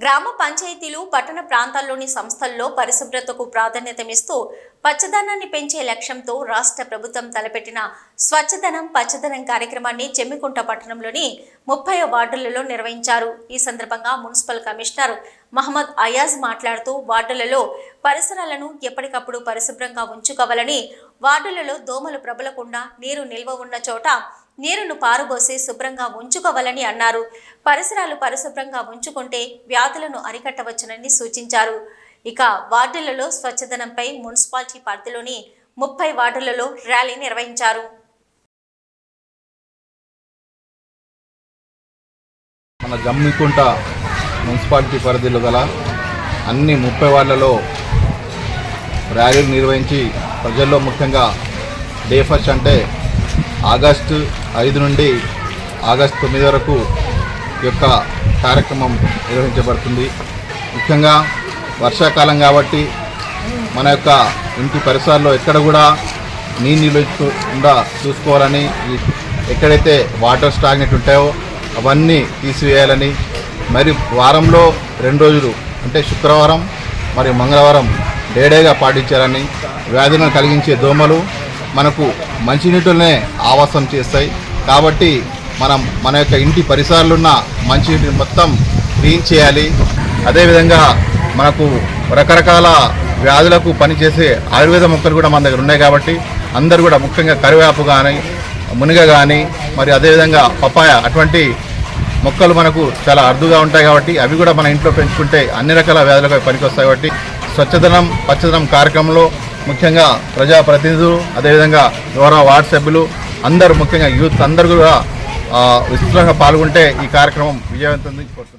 గ్రామ పంచాయతీలు పట్టణ ప్రాంతాల్లోని సంస్థల్లో పరిశుభ్రతకు ప్రాధాన్యతమిస్తూ పచ్చదనాన్ని పెంచే లక్ష్యంతో రాష్ట్ర ప్రభుత్వం తలపెట్టిన స్వచ్ఛదనం పచ్చదనం కార్యక్రమాన్ని చెమ్మికుంట పట్టణంలోని ముప్పై వార్డులలో నిర్వహించారు. ఈ సందర్భంగా మున్సిపల్ కమిషనర్ మహమ్మద్ అయాజ్ మాట్లాడుతూ వార్డులలో పరిసరాలను ఎప్పటికప్పుడు పరిశుభ్రంగా ఉంచుకోవాలని వార్డులలో దోమలు ప్రబలకుండా నీరు నిల్వ ఉన్న చోట నీరును పారుబోసి శుభ్రంగా ఉంచుకోవాలని అన్నారు. పరిసరాలు పరిశుభ్రంగా ఉంచుకుంటే వ్యాధులను అరికట్టవచ్చునని సూచించారు. ఇక వార్డులలో స్వచ్ఛదనంపై మున్సిపాలిటీ పరిధిలోని ముప్పై వార్డులలో ర్యాలీ నిర్వహించారు. మన జమ్మికుంట మున్సిపాలిటీ పరిధిలో గల అన్ని ముప్పై వార్డులలో ర్యాలీలు నిర్వహించి ప్రజల్లో ముఖ్యంగా డే ఫస్ట్ అంటే ఆగస్టు ఐదు నుండి ఆగస్టు తొమ్మిది వరకు యొక్క కార్యక్రమం నిర్వహించబడుతుంది. ముఖ్యంగా వర్షాకాలం కాబట్టి మన యొక్క ఇంటి పరిసరాల్లో ఎక్కడ కూడా నీళ్ళు నిలవకుండా చూసుకోవాలని ఎక్కడైతే వాటర్ స్టాగ్నెట్ ఉంటాయో అవన్నీ తీసివేయాలని మరి వారంలో రెండు రోజులు అంటే శుక్రవారం మరి మంగళవారం డేడేగా పాటించాలని వ్యాధులను కలిగించే దోమలు మనకు మంచినీటిలోనే ఆవాసం చేస్తాయి. కాబట్టి మనం మన యొక్క ఇంటి పరిసరాలున్న మంచినీటిని మొత్తం క్లీన్ చేయాలి. అదేవిధంగా మనకు రకరకాల వ్యాధులకు పనిచేసే ఆయుర్వేద మొక్కలు కూడా మన దగ్గర ఉన్నాయి కాబట్టి అందరూ కూడా ముఖ్యంగా కరివేపు కానీ మునిగ కానీ మరి అదేవిధంగా పపాయ అటువంటి మొక్కలు మనకు చాలా అరుదుగా ఉంటాయి కాబట్టి అవి కూడా మన ఇంట్లో పెంచుకుంటే అన్ని రకాల వ్యాధులకు పనికొస్తాయి కాబట్టి స్వచ్ఛదనం పచ్చదనం కార్యక్రమంలో ముఖ్యంగా ప్రజాప్రతినిధులు అదేవిధంగా గౌరవ వార్డు సభ్యులు అందరూ ముఖ్యంగా యూత్ అందరూ కూడా విస్తృతంగా పాల్గొంటే ఈ కార్యక్రమం విజయవంతం కోరుతున్నాను